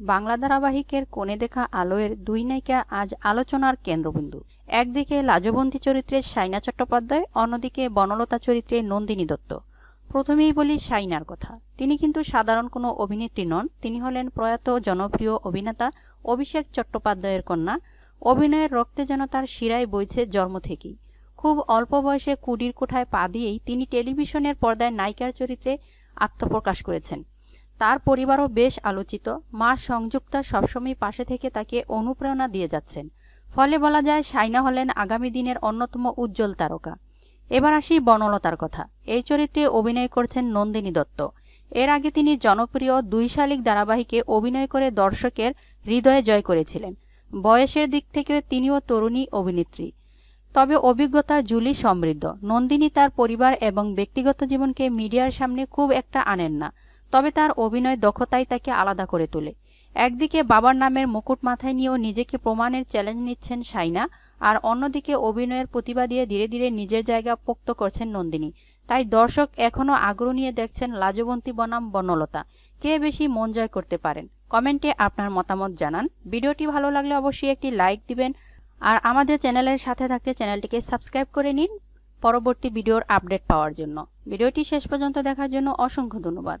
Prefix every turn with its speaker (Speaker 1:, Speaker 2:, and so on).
Speaker 1: বাংলা ধারাবাহিকের কোণে দেখা আলোয়ের দুই নায়িকা আজ আলোচনার কেন্দ্রবিন্দু। একদিকে লাজবন্তী চরিত্রে সাইনা চট্টোপাধ্যায়, অন্যদিকে বনলতা চরিত্রে নন্দিনী দত্ত। প্রথমেই বলি সাইনার কথা। তিনি কিন্তু সাধারণ কোনো অভিনেত্রী নন। তিনি হলেন প্রয়াত জনপ্রিয় অভিনেতা অভিষেক চট্টোপাধ্যায়ের কন্যা। অভিনয়ের রক্তে যেন তার শিরায় বইছে জন্ম থেকেই। খুব অল্প বয়সে কুডির কোঠায় পা দিয়েই তিনি টেলিভিশনের পর্দায় নায়িকার চরিত্রে আত্মপ্রকাশ করেছেন। তার পরিবারও বেশ আলোচিত। মা সংযুক্তা সবসময় পাশে থেকে তাকে অনুপ্রেরণা দিয়ে যাচ্ছেন। ফলে বলা যায় সাইনা হলেন আগামী দিনের অন্যতম উজ্জ্বল তারকা। এবার আসি বনলতার কথা। এই চরিত্রে অভিনয় করছেন নন্দিনী দত্ত। এর আগে তিনি জনপ্রিয় দুই শালিক ধারাবাহিকে অভিনয় করে দর্শকের হৃদয়ে জয় করেছিলেন। বয়সের দিক থেকে তিনিও তরুণী অভিনেত্রী। তবে অভিজ্ঞতার জুলি সমৃদ্ধ। নন্দিনী তার পরিবার এবং ব্যক্তিগত জীবনকে মিডিয়ার সামনে খুব একটা আনেন না। তবে তার অভিনয় দক্ষতাই তাকে আলাদা করে তোলে। একদিকে বাবার নামের মুকুট মাথায় নিয়েও নিজেকে প্রমাণের চ্যালেঞ্জ নিচ্ছেন সাইনা আর অন্যদিকে অভিনয়ের প্রতিভা দিয়ে ধীরে ধীরে নিজের জায়গা পোক্ত করছেন নন্দিনী। তাই দর্শক এখনও আগ্রহ নিয়ে দেখছেন লাজবন্তী বনাম বনলতা। কে বেশি মন জয় করতে পারেন? কমেন্টে আপনার মতামত জানান। ভিডিওটি ভালো লাগলে অবশ্যই একটি লাইক দিবেন, আর আমাদের চ্যানেলের সাথে থাকতে চ্যানেলটিকে সাবস্ক্রাইব করে নিন। পরবর্তী ভিডিওর আপডেট পাওয়ার জন্য। ভিডিওটি শেষ পর্যন্ত দেখার জন্য অসংখ্য ধন্যবাদ।